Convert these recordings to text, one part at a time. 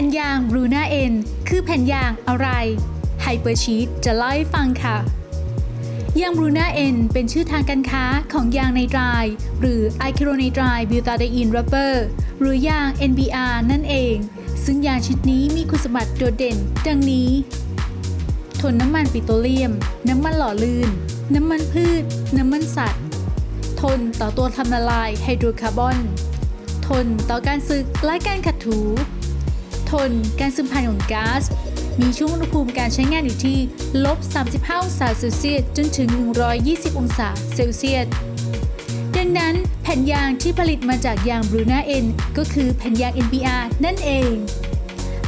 ผ่นยางบรูน่าเอ็นคือแผ่นยางอะไรไฮเปอร์ชีตจะเล่าให้ฟังค่ะ ยางบรูน่าเอ็นเป็นชื่อทางการค้าของยางไนไตรายหรือไอคิโรไนไตรายบิวตาไดอีนรับเบอร์หรือยาง NBR นั่นเอง ซึ่งยางชนิดนี้มีคุณสมบัติโดดเด่น ดังนี้ ทนน้ำมันปิโตรเลียม น้ำมันหล่อลื่น น้ำมันพืช น้ำมันสัตว์ ทนต่อตัวทำละลายไฮโดรคาร์บอน ทนต่อการสึกและการขัดถู ทน การซึมผ่านของก๊าซ มีช่วงอุณหภูมิการใช้งานอยู่ที่ลบ 35 องศาเซลเซียส จนถึง 120 องศาเซลเซียส ดังนั้นแผ่นยางที่ผลิตมาจากยางบรูน่าเอ็นก็คือแผ่นยาง NBR นั่นเอง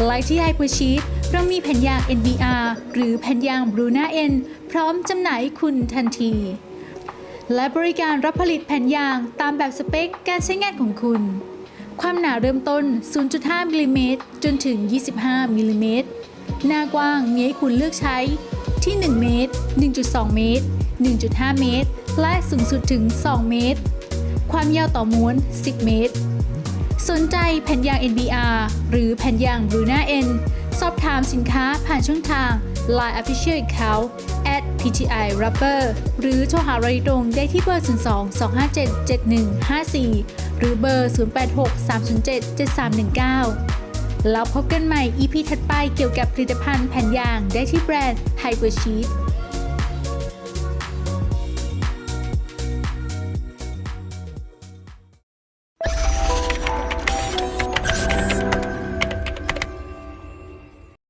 ไลท์ที่ไฮเปอร์ชีตเรามีแผ่นยาง NBR หรือแผ่นยางบรูน่าเอ็นพร้อมจำหน่ายคุณทันที และบริการรับผลิตแผ่นยางตามแบบสเปคการใช้งานของคุณ ความหนาเริ่มต้น 0.5มิลลิเมตรจนถึง 25มิลลิเมตรหน้ากว้างมีให้คุณเลือกใช้ที่ 1 เมตร 1.2 เมตร 1.5 เมตร และสูงสุดถึง 2 เมตร ความยาวต่อม้วน 10 เมตร สนใจแผ่นยาง NBR หรือแผ่นยาง Bruna N สอบถามสินค้าผ่านช่องทาง Line Official Account PTI Rubber หรือโทรหาเราโดยตรงได้ที่เบอร์ 02 257 7154 หรือเบอร์ 086 307 7319 แล้วพบกันใหม่ EP ถัดไปเกี่ยวกับผลิตภัณฑ์แผ่นยางได้ที่แบรนด์ Hyper Sheet